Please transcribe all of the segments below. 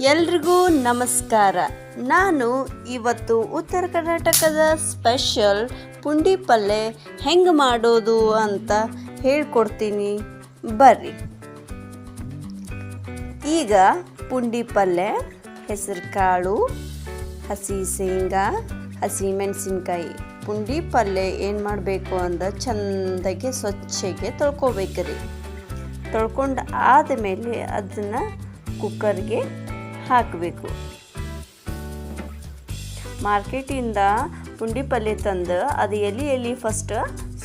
ಎಲ್ರಿಗೂ ನಮಸ್ಕಾರ. ನಾನು ಇವತ್ತು ಉತ್ತರ ಕರ್ನಾಟಕದ ಸ್ಪೆಷಲ್ ಪುಂಡಿ ಪಲ್ಯ ಹೆಂಗೆ ಮಾಡೋದು ಅಂತ ಹೇಳ್ಕೊಡ್ತೀನಿ. ಬರ್ರಿ. ಈಗ ಪುಂಡಿ ಪಲ್ಯ ಹೆಸರು ಕಾಳು ಹಸಿ ಶೇಂಗಾ, ಹಸಿ ಮೆಣಸಿನ್ಕಾಯಿ. ಪುಂಡಿ ಪಲ್ಯ ಏನು ಮಾಡಬೇಕು ಅಂದ್ರೆ ಚೆಂದಾಗಿ ಸ್ವಚ್ಛಗೆ ತೊಳ್ಕೊಬೇಕ್ರಿ. ತೊಳ್ಕೊಂಡು ಆದಮೇಲೆ ಅದನ್ನು ಕುಕ್ಕರ್ಗೆ ಹಾಕಬೇಕು. ಮಾರ್ಕೆಟಿಂದ ಪುಂಡಿ ಪಲ್ಯ ತಂದು ಅದು ಎಲೆ ಎಲೆ ಫಸ್ಟ್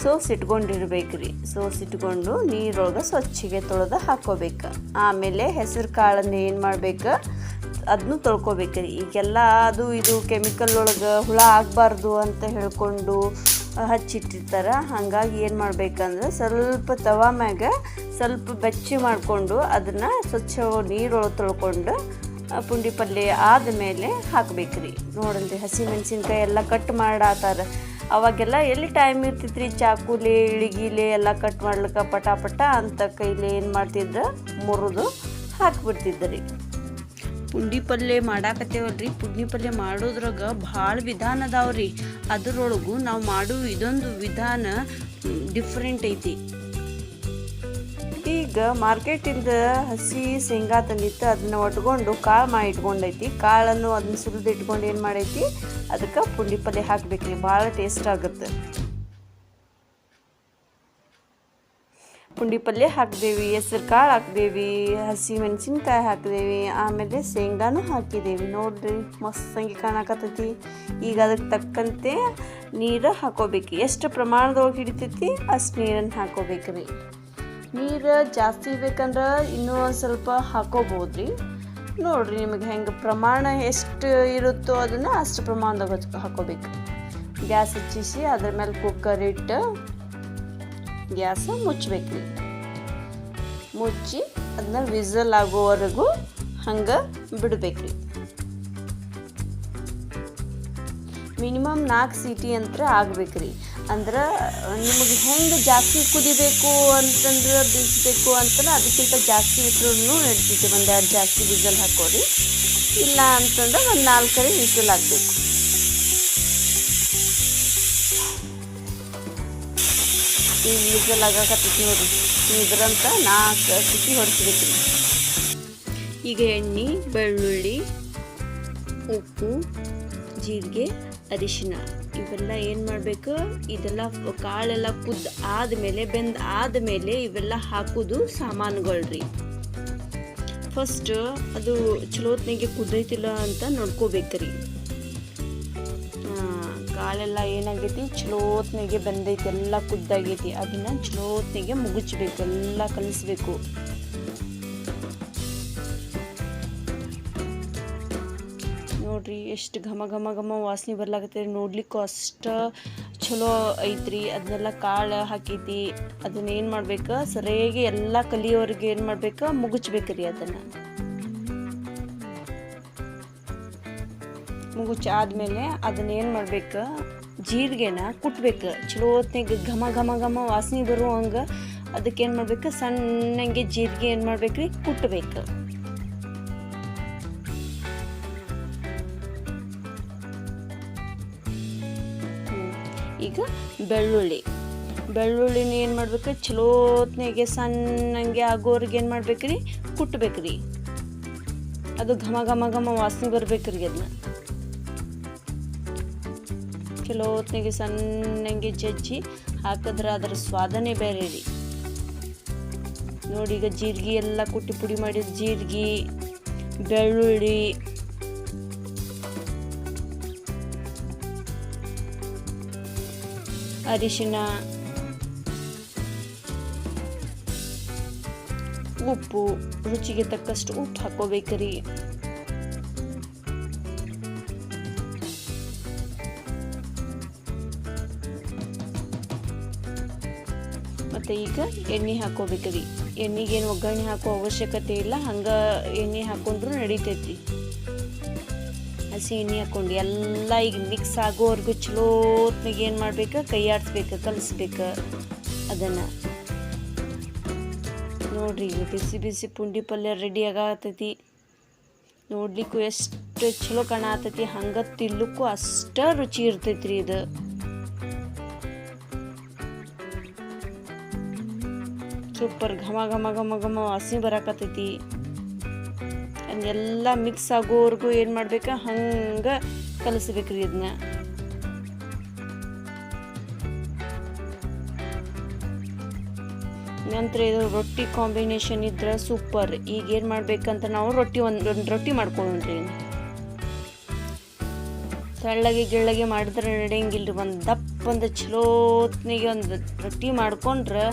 ಸೋಸಿಟ್ಕೊಂಡಿರ್ಬೇಕು ರೀ ಸೋಸಿಟ್ಕೊಂಡು ನೀರೊಳಗೆ ಸ್ವಚ್ಛಗೆ ತೊಳೆದು ಹಾಕೋಬೇಕು ಆಮೇಲೆ ಹೆಸರು ಕಾಳನ್ನು ಏನು ಮಾಡ್ಬೇಕು? ಅದನ್ನು ತೊಳ್ಕೊಬೇಕು ರೀ ಈಗೆಲ್ಲ ಅದು ಇದು ಕೆಮಿಕಲ್ ಒಳಗೆ ಹುಳ ಆಗಬಾರ್ದು ಅಂತ ಹೇಳ್ಕೊಂಡು ಹಚ್ಚಿಟ್ಟಿರ್ತಾರೆ. ಹಾಗಾಗಿ ಏನು ಮಾಡ್ಬೇಕಂದ್ರೆ ಸ್ವಲ್ಪ ತವಾ ಮ್ಯಾಗ ಸ್ವಲ್ಪ ಬೆಚ್ಚಿ ಮಾಡಿಕೊಂಡು ಅದನ್ನು ಸ್ವಚ್ಛ ನೀರೊಳಗೆ ತೊಳ್ಕೊಂಡು ಪುಂಡಿ ಪಲ್ಯ ಆದಮೇಲೆ ಹಾಕ್ಬೇಕ್ರಿ. ನೋಡಲ್ರಿ ಹಸಿ ಮೆಣಸಿನ್ಕಾಯಿ ಎಲ್ಲ ಕಟ್ ಮಾಡಾತಾರ. ಅವಾಗೆಲ್ಲ ಎಲ್ಲಿ ಟೈಮ್ ಇರ್ತಿತ್ರಿ? ಚಾಕುಲೆ ಇಳಿಗಿಲೆ ಎಲ್ಲ ಕಟ್ ಮಾಡ್ಲಿಕ್ಕೆ ಪಟ ಪಟ ಅಂತ ಕೈಲಿ ಏನು ಮಾಡ್ತಿದ್ರು? ಮುರಿದು ಹಾಕ್ಬಿಡ್ತಿದ್ರಿ. ಪುಂಡಿ ಪಲ್ಯ ಮಾಡಾಕತ್ತೇವಲ್ರಿ? ಪುಂಡಿ ಪಲ್ಯ ಮಾಡೋದ್ರಾಗ ಭಾಳ ವಿಧಾನ ಅದಾವ್ರಿ. ಅದರೊಳಗು ನಾವು ಮಾಡೋ ಇದೊಂದು ವಿಧಾನ ಡಿಫ್ರೆಂಟ್ ಐತಿ. ಈಗ ಮಾರ್ಕೆಟಿಂದ ಹಸಿ ಶೇಂಗಾ ತಂದಿತ್ತು, ಅದನ್ನ ಒಟ್ಕೊಂಡು ಕಾಳು ಮಾಡಿ ಇಟ್ಕೊಂಡೈತಿ ಕಾಳನ್ನು ಅದನ್ನ ಸುಲಿದು ಇಟ್ಕೊಂಡು ಏನು ಮಾಡೈತಿ, ಅದಕ್ಕೆ ಪುಂಡಿ ಪಲ್ಯ ಹಾಕಬೇಕ್ರಿ, ಭಾಳ ಟೇಸ್ಟ್ ಆಗುತ್ತೆ. ಪುಂಡಿ ಪಲ್ಯ ಹಾಕಿದೇವಿ, ಹೆಸರು ಕಾಳು ಹಾಕಿದೇವಿ, ಹಸಿ ಮೆಣಸಿನ್ಕಾಯಿ ಹಾಕಿದೇವಿ, ಆಮೇಲೆ ಶೇಂಗಾನು ಹಾಕಿದೇವಿ. ನೋಡ್ರಿ ಮಸ್ತಂಗಿ ಕಾಣಕತ್ತೈತಿ. ಈಗ ಅದಕ್ಕೆ ತಕ್ಕಂತೆ ನೀರು ಹಾಕೋಬೇಕು. ಎಷ್ಟು ಪ್ರಮಾಣದೊಳಗೆ ಹಿಡಿತೈತಿ, ಅಷ್ಟು ನೀರನ್ನು ಹಾಕೋಬೇಕ್ರಿ. ನೀರು ಜಾಸ್ತಿ ಬೇಕಂದ್ರೆ ಇನ್ನೂ ಒಂದು ಸ್ವಲ್ಪ ಹಾಕೋಬೋದು ರೀ ನೋಡಿರಿ ನಿಮಗೆ ಹೆಂಗೆ ಪ್ರಮಾಣ ಎಷ್ಟು ಇರುತ್ತೋ ಅದನ್ನು ಅಷ್ಟು ಪ್ರಮಾಣದಾಗ ಹಾಕೋಬೇಕು. ಗ್ಯಾಸ್ ಹಚ್ಚಿಸಿ ಅದ್ರ ಮೇಲೆ ಕುಕ್ಕರ್ ಇಟ್ಟು ಗ್ಯಾಸ್ ಮುಚ್ಚಬೇಕು ಮುಚ್ಚಿ ಅದನ್ನ ವಿಸಲ್ ಆಗೋವರೆಗೂ ಹಂಗೆ ಬಿಡಬೇಕ್ರಿ. ಮಿನಿಮಮ್ ನಾಲ್ಕು ಸೀಟಿ ಅಂತ ಆಗ್ಬೇಕ್ರಿ. ಅಂದ್ರೆ, ನಿಮಗೆ ಹೆಂಗೆ ಜಾಸ್ತಿ ಕುದಿಬೇಕು ಅಂತಂದ್ರೆ ಬೀಸಬೇಕು ಅಂತಂದ್ರೆ ಅದಕ್ಕಿಂತ ಜಾಸ್ತಿ ಇದ್ರೂ ನಡಿತೈತಿ ಒಂದು ಜಾಸ್ತಿ ವಿಸಲ್ ಹಾಕೋರಿ. ಇಲ್ಲ ಅಂತಂದ್ರೆ ಒಂದು ನಾಲ್ಕರಿ ವಿಸಲ್ ಹಾಕಬೇಕು. ಈಗ ವಿಸಲ್ ಆಗಾಕತ್ತೈತಿ ನೋಡಿ ಇದ್ರಂತ ನಾಲ್ಕು ಸಿಟಿ ಹೊಡಿಸ್ಬೇಕು ಈಗ ಎಣ್ಣೆ, ಬೆಳ್ಳುಳ್ಳಿ, ಉಪ್ಪು, ಜೀರಿಗೆ ಅರಿಶಿನ ಇವೆಲ್ಲ ಏನು ಮಾಡಬೇಕು? ಇದೆಲ್ಲ ಕಾಳೆಲ್ಲ ಕುದ್ದು ಆದಮೇಲೆ, ಬೆಂದು ಆದಮೇಲೆ ಇವೆಲ್ಲ ಹಾಕೋದು ಸಾಮಾನುಗಳ್ರಿ. ಫಸ್ಟ್ ಅದು ಚಲೋತ್ನಾಗೆ ಕುದ್ದೈತಿಲ್ಲ ಅಂತ ನೋಡ್ಕೋಬೇಕ್ರಿ. ಕಾಳೆಲ್ಲ ಏನಾಗೈತಿ? ಚಲೋತ್ನಾಗೆ ಬೆಂದೈತಿ, ಎಲ್ಲ ಕುದ್ದಾಗೈತಿ. ಅದನ್ನ ಚಲೋತ್ನಾಗೆ ಮುಗುಚ್ಬೇಕು, ಎಲ್ಲ ಕಲಿಸ್ಬೇಕು. ನೋಡ್ರಿ, ಎಷ್ಟು ಘಮ ಘಮ ಘಮ ವಾಸನೆ ಬರ್ಲಾಗತ್ತೆ ನೋಡ್ಲಿಕ್ಕೂ ಅಷ್ಟು ಚಲೋ ಐತ್ರಿ. ಅದನ್ನೆಲ್ಲ ಕಾಳು ಹಾಕೈತಿ. ಅದನ್ನ ಏನು ಮಾಡ್ಬೇಕು? ಸರಿಯಾಗಿ ಎಲ್ಲ ಕಲಿಯೋರಿಗೆ ಏನು ಮಾಡ್ಬೇಕು? ಮುಗುಚ್ಬೇಕ್ರಿ ಅದನ್ನು. ಮುಗುಚ್ ಆದಮೇಲೆ ಅದನ್ನ ಏನು ಮಾಡ್ಬೇಕು? ಜೀರಿಗೆನ ಕುಟ್ಬೇಕು. ಚಲೋ ಹೊತ್ನಾಗ ಘಮ ಘಮ ಘಮ ವಾಸನೆ ಬರುವಂಗೆ ಅದಕ್ಕೆ ಏನು ಮಾಡ್ಬೇಕು? ಸಣ್ಣಂಗೆ ಜೀರಿಗೆ ಏನು ಮಾಡ್ಬೇಕ್ರಿ? ಕುಟ್ಬೇಕು. ಈಗ ಬೆಳ್ಳುಳ್ಳಿ. ಬೆಳ್ಳುಳ್ಳಿನ ಏನು ಮಾಡ್ಬೇಕು? ಚಲೋತ್ನಾಗೆ, ಸಣ್ಣಂಗೆ ಆಗೋರಿಗೆ ಏನು ಮಾಡ್ಬೇಕ್ರಿ? ಕುಟ್ಬೇಕ್ರಿ. ಅದು ಘಮ ಘಮ ಘಮ ವಾಸನೆ ಬರ್ಬೇಕ್ರಿ ಅದನ್ನ ಚಲೋತ್ನಾಗೆ, ಸಣ್ಣಂಗೆ ಜಜ್ಜಿ ಹಾಕಿದ್ರೆ ಅದರ ಸ್ವಾದನೇ ಬೇರೆ ರೀ. ನೋಡಿ ಈಗ ಜೀರಿಗೆ ಎಲ್ಲ ಕುಟ್ಟಿ ಪುಡಿ ಮಾಡಿದ ಜೀರಿಗೆ, ಬೆಳ್ಳುಳ್ಳಿ ಅರಿಶಿನ, ಉಪ್ಪು, ರುಚಿಗೆ ತಕ್ಕಷ್ಟು ಉಪ್ಪು ಹಾಕೋಬೇಕ್ರಿ ಮತ್ತು ಈಗ ಎಣ್ಣೆ ಹಾಕೋಬೇಕ್ರಿ ಎಣ್ಣೆಗೇನು ಒಗ್ಗರಣೆ ಹಾಕೋ ಅವಶ್ಯಕತೆ ಇಲ್ಲ, ಹಂಗೆ ಎಣ್ಣೆ ಹಾಕೊಂಡ್ರು ನಡಿತೈತಿ ಹಸಿ ಎಣ್ಣೆ ಹಾಕೊಂಡು ಎಲ್ಲ ಈಗ ಮಿಕ್ಸ್ ಆಗೋವರೆಗೂ ಚಲೋತ್ನಾಗ ಏನು ಮಾಡ್ಬೇಕು? ಕೈ ಆಡಿಸ್ಬೇಕು, ಕಲಿಸ್ಬೇಕು ಅದನ್ನು. ನೋಡ್ರಿ ಈಗ ಬಿಸಿ ಬಿಸಿ ಪುಂಡಿ ಪಲ್ಯ ರೆಡಿ ಆಗತ್ತೈತಿ ನೋಡ್ಲಿಕ್ಕೂ ಎಷ್ಟು ಚಲೋ ಕಾಣತೈತಿ ಹಂಗ ತಿನ್ಲಿಕ್ಕೂ ಅಷ್ಟ ರುಚಿ ಇರ್ತೈತ್ರಿ ಇದು. ಸೂಪರ್ ಘಮ ಘಮ ಘಮ ಘಮ ವಾಸನೆ ಬರಾಕತ್ತೈತಿ. ಅದೆಲ್ಲ ಮಿಕ್ಸ್ ಆಗೋವರೆಗೂ ಏನು ಮಾಡ್ಬೇಕು? ಹಂಗೆ ಕಲಿಸ್ಬೇಕ್ರಿ ಇದನ್ನ ನಂತರ ಇದು ರೊಟ್ಟಿ ಕಾಂಬಿನೇಷನ್ ಇದ್ರೆ ಸೂಪರ್ ಈಗ ಏನು ಮಾಡ್ಬೇಕಂತ ನಾವು ರೊಟ್ಟಿ ಒಂದು ಒಂದು ರೊಟ್ಟಿ ಮಾಡ್ಕೊಳ್ಳೋಣ್ರಿ ತೆಳ್ಳಗೆ ಗಿಳ್ಳಗೆ ಮಾಡಿದ್ರೆ ನಡೆಯಂಗಿಲ್ರಿ. ಒಂದು ದಪ್ಪ, ಒಂದು ಚಲೋತ್ನಿಗೆ ಒಂದು ರೊಟ್ಟಿ ಮಾಡ್ಕೊಂಡ್ರೆ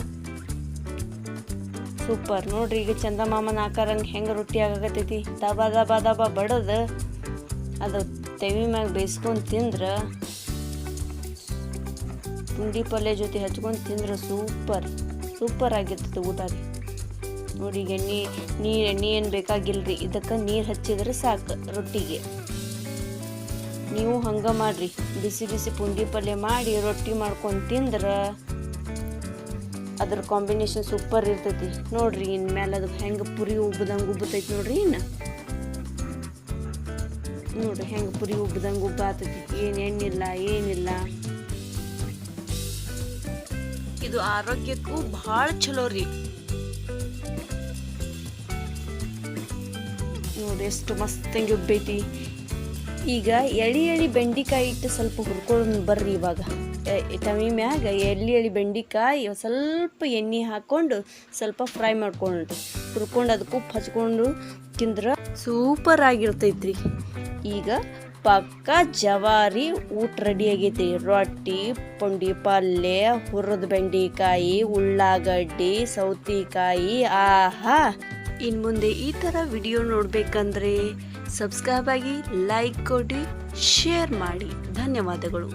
ಸೂಪರ್. ನೋಡ್ರಿ, ಈಗ ಚಂದಮಾಮನ ಆಕಾರಂಗೆ ಹೆಂಗೆ ರೊಟ್ಟಿ ಆಗಕತ್ತೈತಿ. ದಬ ದಬ ದಬ ಬಡದು ಅದು ತೆವಿ ಮ್ಯಾಗ ಬೇಯಿಸ್ಕೊಂಡು ತಿಂದ್ರೆ ಪುಂಡಿ ಪಲ್ಯ ಜೊತೆ ಹಚ್ಕೊಂಡು ತಿಂದ್ರೆ ಸೂಪರ್. ಸೂಪರ್ ಆಗಿರ್ತದೆ ಊಟ ನೋಡಿ ಎಣ್ಣೆ ನೀರು ಎಣ್ಣೆ ಏನು ಬೇಕಾಗಿಲ್ರಿ, ಇದಕ್ಕೆ ನೀರು ಹಚ್ಚಿದ್ರೆ ಸಾಕು ರೊಟ್ಟಿಗೆ. ನೀವು ಹಂಗೆ ಮಾಡಿರಿ. ಬಿಸಿ ಬಿಸಿ ಪುಂಡಿ ಪಲ್ಯ ಮಾಡಿ ರೊಟ್ಟಿ ಮಾಡ್ಕೊಂಡು ತಿಂದ್ರೆ ಅದ್ರ ಕಾಂಬಿನೇಷನ್ ಸೂಪರ್ ಇರ್ತೈತಿ. ನೋಡ್ರಿ ಇನ್ಮೇಲೆ ಅದು ಹೆಂಗೆ ಪುರಿ ಉಬ್ಬದಂಗೆ ಉಬ್ಬತೈತಿ ನೋಡ್ರಿ ಇನ್ನು. ನೋಡ್ರಿ ಹೆಂಗೆ ಪುರಿ ಉಬ್ಬದಂಗೆ ಉಬ್ಬ ಆತೈತಿ ಏನು ಎಣ್ಣಿಲ್ಲ, ಏನಿಲ್ಲ. ಇದು ಆರೋಗ್ಯಕ್ಕೂ ಭಾಳ ಚಲೋ ರೀ. ನೋಡಿ ಎಷ್ಟು ಮಸ್ತಂಗಿ ಉಬ್ಬೈತಿ ಈಗ ಎಳಿ ಎಳಿ ಬೆಂಡಿಕಾಯಿ ಇಟ್ಟು ಸ್ವಲ್ಪ ಹುರ್ಕೊಂಡು ಬರ್ರಿ ಇವಾಗ. ಟಮಿ ಮ್ಯಾಗ ಎಳ್ಳಿ ಎಳಿ ಬೆಂಡಿಕಾಯಿ ಸ್ವಲ್ಪ ಎಣ್ಣೆ ಹಾಕ್ಕೊಂಡು ಸ್ವಲ್ಪ ಫ್ರೈ ಮಾಡ್ಕೊಂಡು ಹುರ್ಕೊಂಡು ಅದಕ್ಕೆ ಉಪ್ಪು ಹಚ್ಕೊಂಡು ತಿಂದ್ರೆ ಸೂಪರ್ ಆಗಿರ್ತೈತ್ರಿ. ಈಗ ಪಕ್ಕ ಜವಾರಿ ಊಟ ರೆಡಿ ಆಗೈತಿ. ರೊಟ್ಟಿ, ಪುಂಡಿ ಪಲ್ಯ ಹುರಿದ ಬೆಂಡಿಕಾಯಿ, ಉಳ್ಳಾಗಡ್ಡಿ, ಸೌತಿಕಾಯಿ, ಆಹಾ. ಇನ್ನು ಮುಂದೆ ಈ ಥರ ವಿಡಿಯೋ ನೋಡಬೇಕಂದ್ರೆ ಸಬ್ಸ್ಕ್ರೈಬ್ ಆಗಿ ಲೈಕ್ ಕೊಡಿ ಶೇರ್ ಮಾಡಿ. ಧನ್ಯವಾದಗಳು.